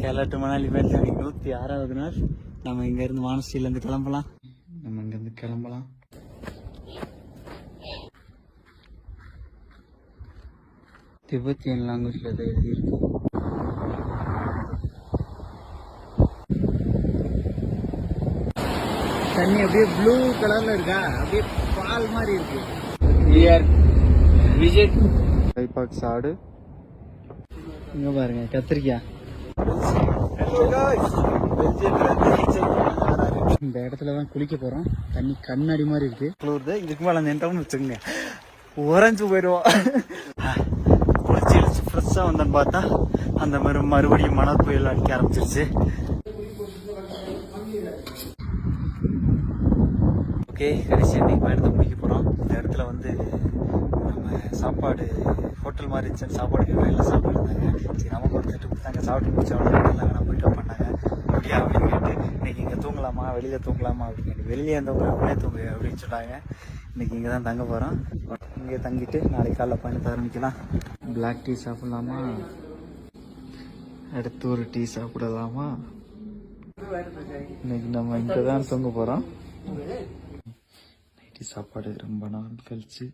Kerala to Manali மேலே நூற்றி ஆறாவது நாள். நம்ம இங்கேருந்து வானஸ்ரீலேருந்து கிளம்பலாம். நம்ம இங்கேருந்து கிளம்பலாம். திபெத்தியன் லாங்குவேஜில் எழுதி எழுதியிருக்கு தண்ணி அப்படியே ப்ளூ கலர்ல இருக்கா? அப்படியே பால் மாதிரி இருக்கு. விஜய் விஜிட் கைபாக் சாடு இங்க பாருங்க கத்திரிக்காய். இந்த இடத்துல தான் குளிக்க போறோம். தண்ணி கண்ணாடி மாதிரி இருக்கு. குளிர்து இதுக்கு மேல நின்றோம்னு வச்சுக்கோங்க. உறைஞ்சு போயிடுவோம். குளிச்சு இழிச்சு ஃப்ரெஷ்ஷாக வந்தேன்னு பார்த்தா அந்த மாதிரி மறுபடியும் மணல் புயல் அடிக்க ஆரம்பிச்சிருச்சு. ஓகே கடைசி அன்னைக்கு பயணத்தை முடிக்க போகிறோம் இந்த இடத்துல வந்து நம்ம சாப்பாடு ஹோட்டல் மாதிரி இருந்துச்சு சாப்பாடு எல்லாம் சாப்பாடு இருந்தாங்க சரி சாப்பிட்டு முடிச்சவங்க எல்லாம் நான் போயிட்டு பண்ணாங்க. அப்படியா அப்படின்னு கேட்டு இன்னைக்கு இங்கே தூங்கலாமா? வெளியில் தூங்கலாமா அப்படின்னு கேட்டு வெளியே இருந்தவங்க உள்ளே தூங்கு அப்படின்னு சொன்னாங்க இன்னைக்கு இங்கே தான் தங்க போகிறோம் இங்கே தங்கிட்டு நாளைக்கு காலைல பயணத்தை ஆரம்பிக்கலாம். பிளாக் டீ சாப்பிட்லாமா? அடுத்து ஒரு டீ சாப்பிடலாமா? இன்னைக்கு நம்ம இங்கே தான் தூங்க போகிறோம் நைட்டு சாப்பாடு ரொம்ப நாள் கழிச்சு.